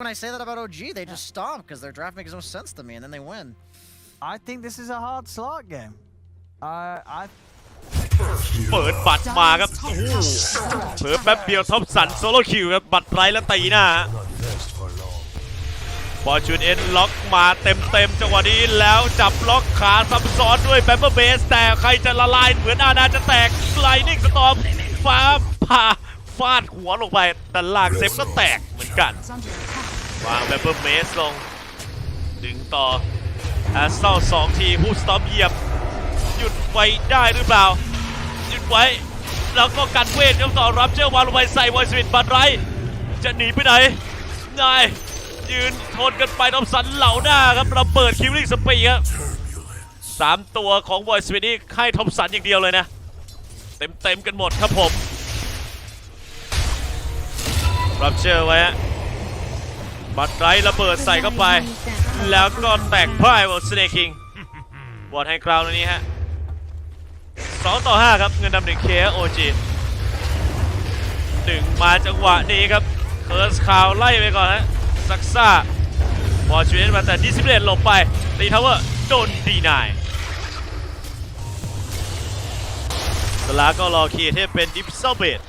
when I say that about OG, they just stomp because their draft makes no sense to me, and then they win. I think this is a hard slot game. I I เปิดบัตรมาครับโอ้โหเปิดแป๊บเดียวท็อปสันโซโลคิวครับ บัตรไรแล้วตีหน้าฟอร์จูนเอ็นล็อกมาเต็มเต็มๆจังหวะนี้แล้วจับล็อกขาซับซ้อนด้วยแบมเบอร์เบส แต่ใครจะละลายเหมือนอาณาจะแตกไลนิ่งสตอมฟ้าผ่าฟาดหัวลงไปแต่ลากเซฟก็แตกเหมือนกัน วางแบมเบอร์เบสลง ดึงต่อแอสเซลสองทีผู้สตอมเหยียบ หยุดไว้ได้หรือเปล่า หยุดไว้ แล้วก็กันเวทครับต่อรับเจ้าวางลงไปใส่ไวสวิตบัตไรจะหนีไปไหนนายยืนทนกันไปทอมสันเหล่าหน้าครับเราเปิดคิวลิงสปีครับสามตัวของไวสวิตนี่ให้ทอมสันอย่างเดียวเลยนะ เต็มเต็มๆกันหมดครับผมรับเจอไว้ฮะ บัตไรระเบิดใส่เข้าไป แล้วก็แตกพ่ายบนสเนคิงบอลให้กราวน์ตรงนี้ฮะ2ต่อ5ครับเงินดำหนึ่งเคโอจีหนึ่งมาจังหวะนี้ครับเคิร์สคาวไล่ไปก่อนฮะซักซ่าบอลชูเอนมาแต่ดิสเพลนหลบไปตีทาวเวอร์โดนดีนายสลาก็รอคีย์ที่เป็นดิฟเซลเบด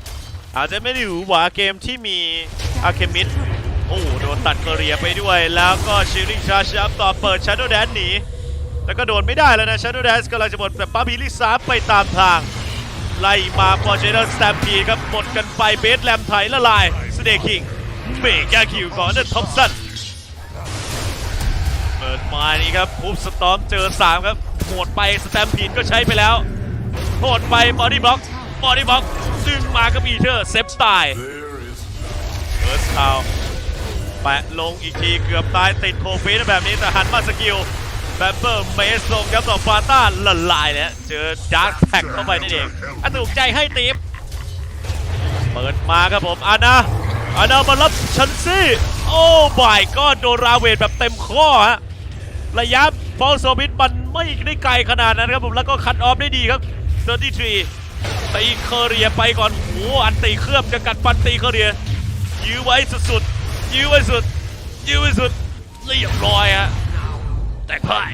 อาจจะไม่ได้หวือหวาเกมที่มีอาเคมิด โอ้โหโดนตัดเกเรียไปด้วย แล้วก็ชิลลิงชาร์จอัพต่อเปิดชาร์โดแดนหนี แล้วก็โดนไม่ได้แล้วนะชาร์โดแดนกำลังจะหมดแต่ปั๊บฮีลิซาไปตามทาง ไล่มาฟอร์เจเนอร์สแตมพีครับหมดกันไปเบสแลมไถละลายสเนคิงเมกาคิวก่อนนะท็อปสันเปิดมานี่ครับพูบสตอมเจอ 3 ครับโหดไปสแตมพีก็ใช้ไปแล้วโหดไปบอดี้บล็อกบอดี้บล็อกดึงมากับอีเทอร์เซฟตายเฟิร์สคาว แปะลงอีกทีเกือบตายติดโคฟีนแบบนี้แต่หันมาสกิลแบมเบอร์เมสลงครับต่อฟาต้าละลายเนี่ยเจอดาร์คแท็กเข้าไปนั่เองอะถูกใจให้ตีฟเปิดมาครับผมอานาอานามารับชันซี่ โอ้บายก็โดนราเวทแบบเต็มข้อฮะระยะฟอลโซบิทมันไม่ได้ไกลขนาดนั้นครับผมแล้วก็คัดออฟได้ดีครับ33ตีเคเรียไปก่อนโอ้อันตีเคลือบจะกัดฟันตีเคเรียยื้อไว้สุดๆ ยื้อไว้สุด ยื้อไว้สุดเรียบร้อยฮะแตกพ่าย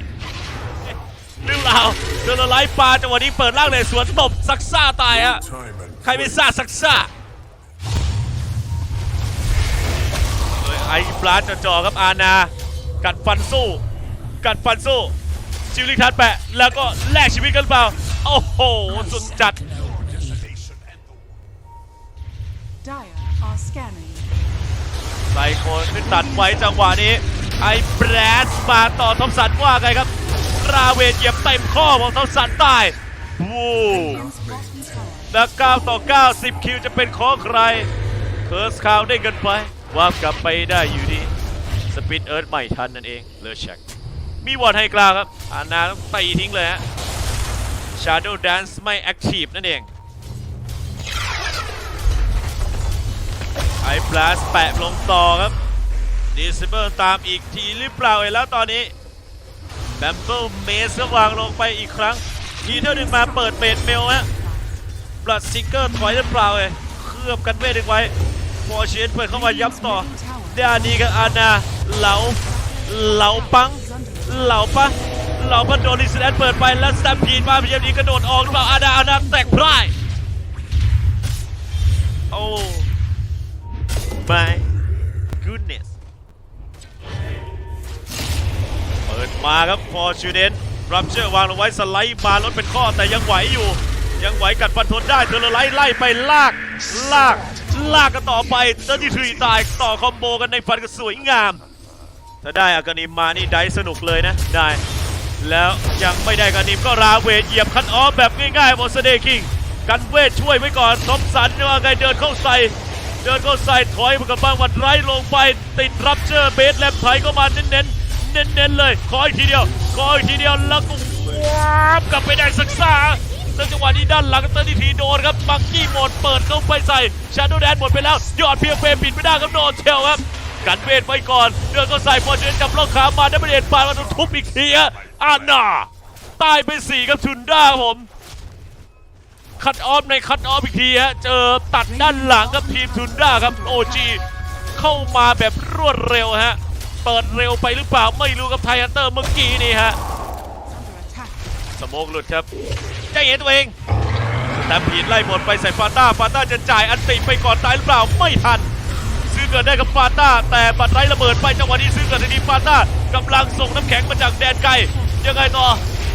เรื่องราวเจอละไลฟ์ปลาจังหวะนี้เปิดล่างเลยสวนตบซักซ่าตายฮะใครไม่ซ่าซักซ่าไอ้ปลาจะจ่อๆครับอาณากัดฟันสู้ กัดฟันสู้ชิวลิทัดแปะ แล้วก็แลกชีวิตกันเปล่า โอ้โห สุดจัด Dire are scanning. ไซโคนขึ้นตัดไว้จังหวะนี้ ไอ้แบรสมาต่อทอมสันว่าไงครับ ราเวนเหยียบเต็มข้อของทอมสันตายวู้ Bottom tower. แล้ว9ต่อ9 10 คิวจะเป็นของใคร เคิร์สคาวได้กันไปวากลับไปได้อยู่ดี สปินเอิร์ธไม่ทันนั่นเอง เลอเช็คมีวอร์ดให้กลางครับ อานาต้องตีทิ้งเลยฮะ Shadow Dance ไม่แอคทีฟนั่นเอง บลาสแปะลงต่อครับดีซิเบอร์ตามอีกทีหรือเปล่าเอ่ยแล้วตอนนี้แบมเบิลเมสก็วางลงไปอีกครั้ง ทีเท่าหนึ่งมาเปิดเบดเมลฮะบลัดซิงเกอร์ถอยหรือเปล่าเอ่ยเคลือบกันเวทดึงไว้ฟอร์เชนเปิดเข้ามายับต่อได้านนี้กับอานาเหลาเหลาปังเหลาปะเหลาปะโดนลิสแลนเปิดไปแล้วสแตมพีนมาพยายามนี้กระโดดออกหรือเปล่าอานาอานาแตกพร่าย my goodness เปิดมาครับ ฟอร์จูเดนรับเชื่อวางลงไว้สไลด์มาลดเป็นข้อแต่ยังไหวอยู่ ยังไหวกัดฟันทนได้เทอร์ไลท์ไล่ไปลาก ลาก ลากกันต่อไปเตอร์ที่ทรีตายต่อคอมโบกันในฟันกันสวยงาม ถ้าได้อากานิมมานี่ได้สนุกเลยนะ ได้ แล้วยังไม่ได้อากานิมก็ราเวทเหยียบคันออฟแบบง่ายๆบนสเดคิงกันเวทช่วยไว้ก่อนทอมสันว่าไงเดินเข้าใส่ เดินเข้าใส่ถอยมากับบางวันไร้ลงไป ติดรับเจอเบสแลมไถก็มาเน้นๆเน้นๆเลย ขออีกทีเดียว ขออีกทีเดียวแล้วก็ว้าบกลับไปได้สักษาแล้วจังหวะนี้ด้านหลังเตอร์ดีทีโดนครับบังกี้หมดเปิดเข้าไปใส่ชาโดแดนหมดไปแล้ว ยอดเพียงเฟรมปิดไม่ได้ครับโดนเชลครับกันเวทไว้ก่อน เดินเข้าใส่พอเดินจับล็อกขามาได้ประเด็นปาดมาโดนทุบอีกทีฮะอาน่าตายไปสี่ครับทุนด้าผม คัดออฟในคัดออฟอีกทีฮะเจอตัดด้านหลังกับทีมทุนด้าครับโอจีเข้ามาแบบรวดเร็วฮะ เปิดเร็วไปหรือเปล่าไม่รู้กับไทฮันเตอร์เมื่อกี้นี่ฮะสโมกหลุดครับใจเย็นตัวเองแต่ผีไล่หมดไปใส่ฟาต้าฟาต้าจะจ่ายอันติไปก่อนตายหรือเปล่าไม่ทัน ซื้อเกิดได้กับฟาต้า แต่บัตรไรระเบิดไปจังหวะนี้ซื้อเกิดในทีมฟาต้ากำลังส่งน้ำแข็งมาจากแดนไกลยังไงต่อ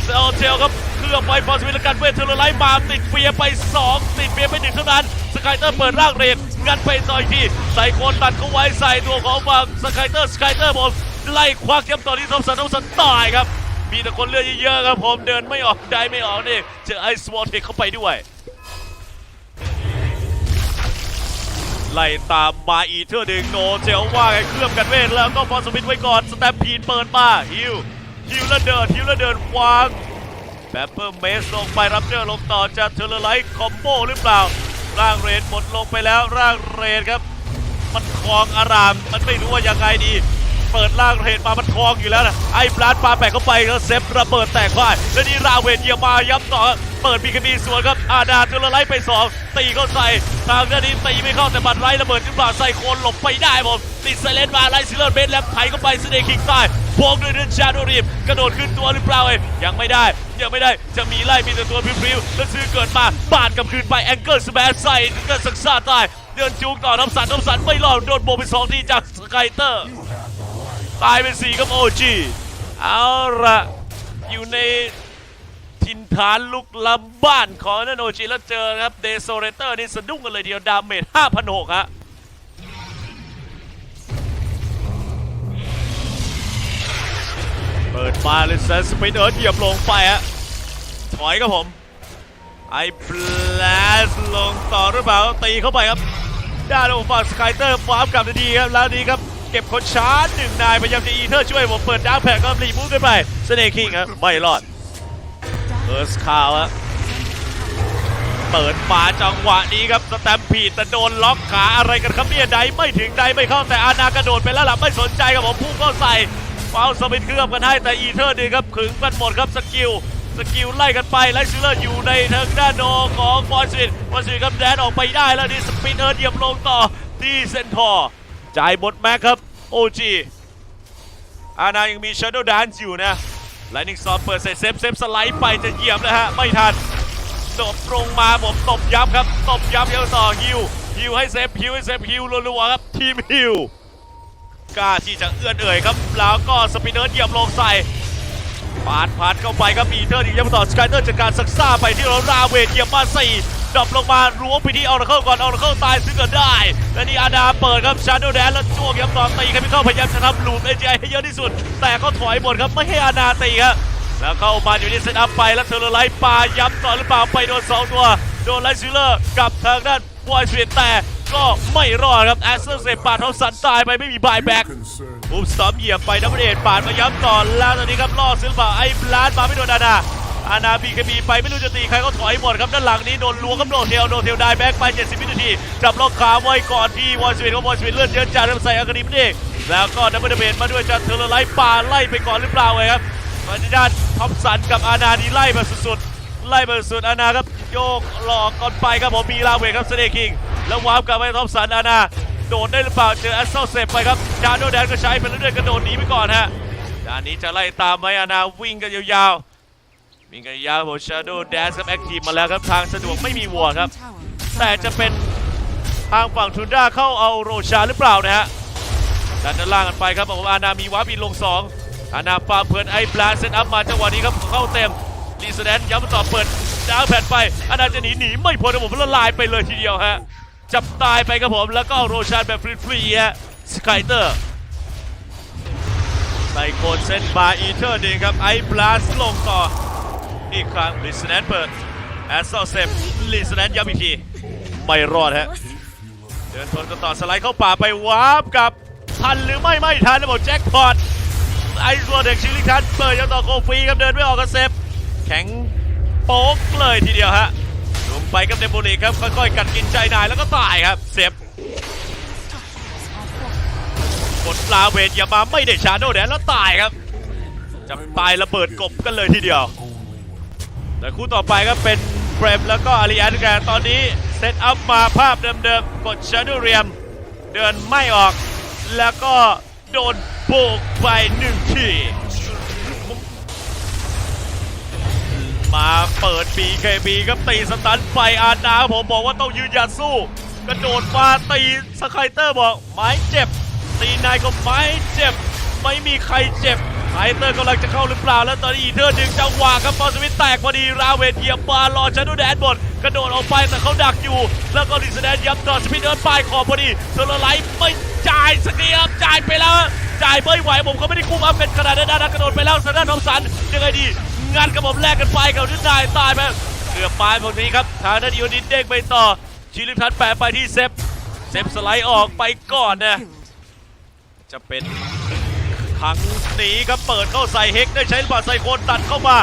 เซลเทลครับ ลื่อไปฟอร์สวิลกันเวทเทอร์ไลท์มาติดเฟียไป 2 ติดเฟียไปหนึ่งเท่านั้นสกายเตอร์เปิดร่างเรนงัดไปต่อยทีใส่โคนตัดเขาไว้ใส่ตัวของฝั่งสกายเตอร์สกายเตอร์ผมไล่ควักย้ำต่อที่ทอมสันทอมสันตายครับ มีแต่คนเลือดเยอะๆครับผมเดินไม่ออกได้ไม่ออกนี่เจอไอสวอตเทคเข้าไปด้วยไล่ตามมาอีเทอร์ดึงโนเจลว่าไงเคลื่อนกันเวทแล้วก็ฟอร์สมิธไว้ก่อนสแตมพีนเปิดมาฮิวฮิวแล้วเดินฮิวแล้วเดินวาง แบปเปอร์เมสลงไปรับเจอลงต่อจะเทเลไลท์คอมโบหรือเปล่า ร่างเรนหมดลงไปแล้วร่างเรนครับ มันคลองอาราม มันไม่รู้ว่ายังไงดี เปิดล่างเรนมามันคลองอยู่แล้วนะไอ้บลัดปาแปะเข้าไปแล้วเซฟระเบิดแตกพ่ายแล้วนี่ราเวนเยียมาย้ำต่อ เปิดบีคบีสวนครับอาดาเทเลไลท์ไปสองตีเข้าใส่ทางด้านนี้ตีไม่เข้าแต่บัตรไรระเบิดหรือเปล่าใส่โคนหลบไปได้ผมติดไซเลนมาไลซิลเลอร์เบนแล้วไถเข้าไปสเนคิงใต้พวงด้วยเดินชาโดรีมกระโดดขึ้นตัวหรือเปล่าเอ้ยยังไม่ได้ยังไม่ได้จะมีไล่มีแต่ตัวพริ้วๆแล้วซื้อเกิดมาบาดกับคืนไปแองเกิลสแมชใส่เกิดสักซาตายเดินจูงต่อน้ำสันน้ำสันไม่รอดโดนโบไปสองทีจากสกายเตอร์ตายเป็นสี่กับโอจีเอาละอยู่ใน ทินฐานลุกลำบ้านของนันโอจีแล้วเจอครับเดโซเรเตอร์นี่สะดุ้งกันเลยเดียวดาเมจ5,600ฮะเปิดมาเลยเซนสปินเอิร์ธเหยียบลงไปฮะถอยครับผมไอ้บลสลงต่อหรือเปล่าตีเข้าไปครับด้านของฝั่งสกายเตอร์ฟาร์มกลับดีครับแล้วนี้ครับเก็บคนชาร์จหนึ่งนายพยายามจะอีเทอร์ช่วยผมเปิดดาร์กแพกก็รีมูฟขึ้นไปเสเนคิงครับไม่รอด เฟิร์สคาวะเปิดมาจังหวะนี้ครับสแตมพีดแต่โดนล็อกขาอะไรกันครับเนี่ยใดไม่ถึงใดไม่เข้าแต่อาณากระโดดไปแล้วล่ะไม่สนใจครับผมพุ่งเข้าใส่เฝ้าสมิธเคลือบกันให้แต่อีเทอร์ดีครับขึงกันหมดครับสกิลสกิลไล่กันไปไลซิลเลอร์อยู่ในทางด้านโนของบอลสวินบอลสวินครับแดนออกไปได้แล้วนี่สปินเออร์เดียมลงต่อที่เซนทอร์จ่ายหมดแม็กครับโอจีอานายังมีชาร์โดดานอยู่นะ ไลนิ่งซอฟเปิดเสร็จเซฟเซฟสไลด์ไปจะเหยียบแล้วฮะ ไม่ทันตบตรงมาผมตบยับครับ ตบยับยังต่อฮิวฮิวให้เซฟฮิวให้เซฟฮิวรัวๆครับทีมฮิวกล้าที่จะเอื้อนเอ่ยครับ แล้วก็สปินเนอร์เหยียบลงใส่ปาดพาดเข้าไปครับอีเทอร์ที่ยังต่อสกายเตอร์จากการซักซ่าไปที่เราราเวทเหยียบมาสี่ ดรอปลงมาล้วงไปที่ออร์เคิลก่อนออร์เคิลตายซึ่งก็ได้ และนี่อาดาเปิดครับชาร์โดแดนแล้วจ้วงย้ำต่อตีครับพี่เข้าพยายามจะทำลูปเอจให้เยอะที่สุด แต่ก็ถอยหมดครับไม่ให้อาดาตีครับแล้วเข้ามาอยู่ที่เซตอัพไปแล้วเทอร์ไลท์ปาย้ำต่อหรือเปล่าไปโดนสองตัวโดนไลท์ซิลเลอร์กับทางด้านบอยสเวียนแต่ก็ไม่รอดครับแอสเซอร์เซปาดเขาสันตายไปไม่มีบายแบ็กบูมสตอมเหยียบไปดับเบิลเอทปาดมาย้ำก่อนแล้วตอนนี้ครับล่อซื้อเปล่าไอ้บลาสมาไม่โดนอาณา อาณาบีเคบีไปไม่รู้จะตีใครก็ถอยหมดครับด้านหลังนี้โดนล้วงกับโนเทลโนเทลได้แบ็กไป 70 วินาทีจับล็อกขาไว้ก่อนที่วอลสวินก็วอลสวินเลือดเยอะจัดแล้วใส่อากานิมนี่แล้วก็ดับเบิลเบนมาด้วยจะเทอร์ไลท์ปาไล่ไปก่อนหรือเปล่าเลยครับมาด้านท็อปสันกับอาณานี่ไล่มาสุดๆไล่มาสุดอาณาครับโยกหลอกก่อนไปครับผมมีลาเวครับเสเนคิงแล้ววาร์ปกลับไปท็อปสันอาณาโดดได้หรือเปล่าเจอแอสเซลเซฟไปครับจาโดแดนก็ใช้ไปเรื่อยๆกระโดดหนีไปก่อนฮะด้านนี้จะไล่ตามไหมอานาวิ่งกันยาวๆ วิ่งกันยาโบชาโดแดนกับแอคทีฟมาแล้วครับทางสะดวกไม่มีวัวครับ แต่จะเป็นทางฝั่งทุนด้าเข้าเอาโรชาหรือเปล่านะฮะดันด้านล่างกันไปครับบอกว่าอานามีวาร์ปอินลง2อานาปาเพื่อนไอ้ปลาเซตอัพมาจังหวะนี้ครับเข้าเต็มรีสแดนย้ำต่อเปิดดาวแผ่นไปอานาจะหนีหนีไม่พ้นครับผมละลายไปเลยทีเดียวฮะจับตายไปครับผมแล้วก็เอาโรชาแบบฟรีๆฮะสกายเตอร์ไซโคนเซนบาร์อีเทอร์ดีครับไอ้บลาสลงต่อ อีกครั้งลิสแนนเปิดแอสเซลเซฟลิสแนนย้ำอีกทีไม่รอดฮะเดินชนกันต่อสไลด์เข้าป่าไปวาร์ปกับทันหรือไม่ไม่ทันนะบอกแจ็คพอตไอ้ตัวเด็กชิลิทันเปิดยังต่อโคฟีครับเดินไม่ออกกันเซฟแข็งโป๊กเลยทีเดียวฮะลงไปกับเดมโบลิครับค่อยๆกัดกินใจนายแล้วก็ตายครับเซฟกดปลาเวทอย่ามาไม่ได้ชาโดแดนแล้วตายครับจะตายระเบิดกบกันเลยทีเดียว แต่คู่ต่อไปก็เป็นเบรมแล้วก็อาริอันแกนตอนนี้เซตอัพมาภาพเดิมๆกดชาร์ดเรียม เดินไม่ออกแล้วก็โดนโบกไปหนึ่งทีมาเปิด BKB ครับตีสตันไปอาร์นาผมบอกว่าต้องยืนหยัดสู้ กระโดดมาตีสไคเตอร์บอกไม้เจ็บ ตีนายก็ไม้เจ็บ ไม่มีใครเจ็บ ไคเตอร์กำลังจะเข้าหรือเปล่า แล้วตอนนี้อีเทอร์ดึงจังหวะครับบอลสวิตแตกพอดี ราเวทเหยียบบาลรอชันดูแดนบดกระโดดออกไปแต่เขาดักอยู่ แล้วก็ลิสแดนย้ำต่อสปินเดินป้ายขอบพอดีเซอร์ไลท์ไม่จ่ายสกเกีบจ่ายไปแล้ว จ่ายไม่ไหวผมก็ไม่ได้คุมอัพเป็นขนาดนั้นนะกระโดดไปแล้วสนาทอมสันยังไงดีงานกับผมแลกกันไปกับนิดนายตายไปเกือบปลายพวกนี้ครับทางด้านอีโอนินเด้งไปต่อชิลิพันแปะไปที่เซฟเซฟสไลด์ออกไปก่อนนะจะเป็น ครั้งหนีครับเปิดเข้าใส่เฮกได้ใช้บาดไซโคนตัดเข้ามา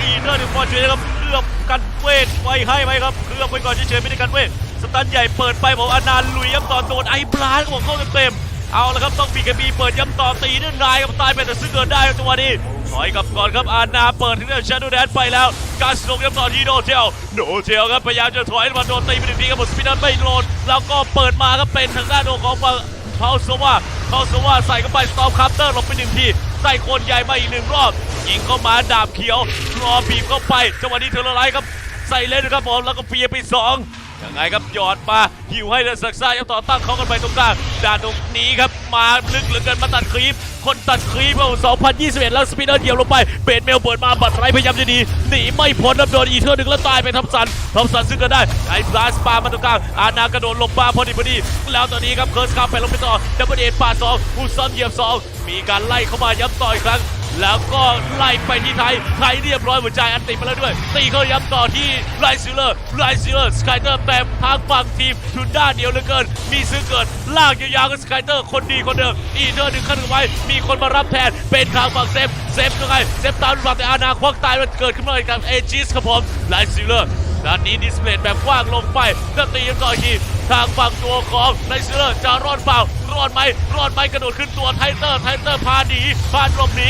อีเทอร์หนึ่งบอลช่วยนะครับเคลือบกันเวทไว้ให้ไหมครับเคลือบไว้ก่อนเฉยๆไม่ได้กันเวทสตันใหญ่เปิดไปบอกอานานลุยย้ำต่อโดนไอ้บลาสก็บอกเข้าเต็มๆเอาละครับต้องบีกบีเปิดย้ำต่อตีด้วยนายครับตายไปแต่ซึ่งเกิดได้จังหวะนี้ถอยกับก่อนครับอานาเปิดถึงได้ชาโดแดนไปแล้วการสลงย้ำต่อที่โนเทลโนเทลครับพยายามจะถอยมาโดนตีไปหนึ่งทีครับหมดสปินนัทไม่โดนแล้วก็เปิดมาครับเป็นทางด้านของฝั่ง เขาสว่าเขาสว่าใส่เข้าไปสตอมคัพเตอร์ลงไปหนึ่งทีใส่คนใหญ่มาอีกหนึ่งรอบยิงเข้ามาดาบเขียวรอบีบเข้าไปจังหวะนี้เทอร์ไลท์ครับใส่เล่นครับผมแล้วก็เปียไปสองยังไงครับหยอดมาหิวให้เดนสักซ่ายังต่อตั้งเขากันไปตรงกลางด่านตรงนี้ครับมาลึกเหลือเกินมาตัดคลิป คนตัดคลิปเอา2021 แล้วสปินเนอร์เดี่ยวลงไป เบดเมลเปิดมาบัตรไรพยายามจะหนีหนีไม่พ้นครับโดนอีเทอร์หนึ่งแล้วตายไปทับสันทับสันซึ่งก็ได้ไอ้บลาสปามาตรงกลางอาณากระโดดลงมาพอดีพอดี แล้วตอนนี้ครับเคิร์สคาไปลงไปต่อดับเบิลเอปาดสองฮูซอมเหยียบสองมีการไล่เข้ามาย้ำต่ออีกครั้ง แล้วก็ไล่ไปที่ไทยไทยเรียบร้อยหัวใจอันติมาแล้วด้วย ตีเข้าย้ำต่อที่ไลซิลเลอร์ไลซิลเลอร์สกายเตอร์แต่ทางฝั่งทีมทุนด้านเดียวเหลือเกิน มีซื้อเกิดลากยาวๆกับสกายเตอร์คนดีคนเดิมอีเทอร์หนึ่งขั้นไว้ มีคนมารับแทนเป็นทางฝั่งเซฟเซฟยังไงเซฟตามฝั่งแต่อาณาควักตายมันเกิดขึ้นมาอีกกับเอจิสครับผมไลซิลเลอร์ด้านนี้ดิสเพลย์แบบกว้างลงไปก็ตีกันต่ออีทีทางฝั่งตัวของไลซิเลอร์จะรอดเปล่ารอดไหมรอดไหมกระโดดขึ้นตัวไทเตอร์ไทเตอร์พาหนีพาหลบหนี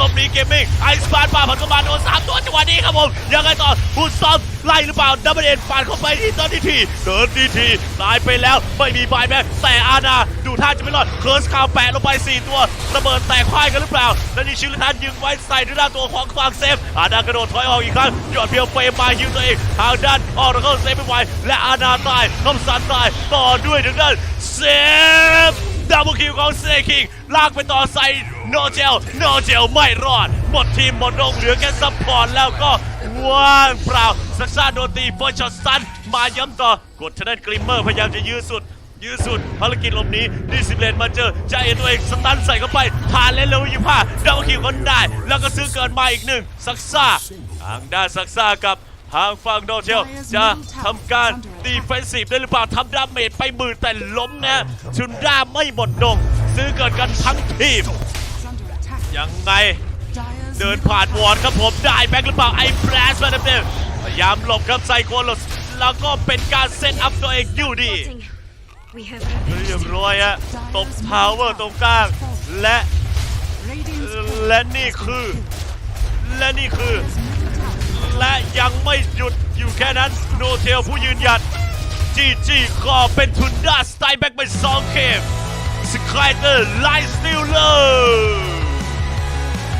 ลมนี้เกมมิ่งไอซ์บานป่าผันกบาลโดนสามตัวจังหวะนี้ครับผมยังไงต่อพูดซ้อมไล่หรือเปล่าดับเบิลเอ็นปาดเข้าไปที่เติร์ดทีเติร์ดทีตายไปแล้วไม่มีบายแบ็คแต่อาณาดูท่าจะไม่รอดเคิร์สคาวแปะลงไป 4 ตัวระเบิดแตกควายกันหรือเปล่าแล้วนี่ชิลทันยิงไว้ใส่ด้านตัวของฝั่งเซฟอาณากระโดดถอยออกอีกครั้งหยอดเพียวเฟรมมายิงตัวเองทางด้านออกแล้วก็เซฟไม่ไหวและอาณาตายคอมสันตายต่อด้วยทางด้านเซฟ ดับเบิลคิวของเซคิงลากไปต่อใส่โนเจลโนเจลไม่รอด หมดทีมหมดลงเหลือแค่ซัพพอร์ตแล้วก็ว่างเปล่าซักซ่าโดนตีเฟิร์ช็อตซันมาย้ำต่อกดทางด้านกริมเมอร์พยายามจะยื้อสุดยื้อสุดภารกิจหลบหนีดิสิเลนมาเจอจ่าเอ็นตัวเองสตันใส่เข้าไปทานเล่นเร็วยี่ห้าดับเบิลคิวก็ได้ แล้วก็ซื้อเกินมาอีกหนึ่งซักซ่าทางด้านซักซ่ากับ ทางฝั่งโนเจลจะทำการดีเฟนซีฟได้หรือเปล่าทำดาเมจไปหมื่นแต่ล้มนะชุนด้าไม่หมดดง ซื้อเกิดกันทั้งทีม is under attack. ยังไง Dyer's เดินผ่านวอร์ดครับผมได้แบ็คหรือเปล่าไอ้แบลสมาเต็มๆพยายามหลบครับไซโคลสแล้วก็เป็นการเซตอัพตัวเองอยู่ดี We have เรียบร้อยฮะตบพาวเวอร์ตรงกลางและ Radiant's และนี่คือ และนี่คือ และยังไม่หยุดอยู่แค่นั้นโนเทลผู้ยืนหยัดจีจีก็เป็นทุนด้าสไตล์แบ็กไปสองเกมสกายเตอร์ไลท์สติลเลอร์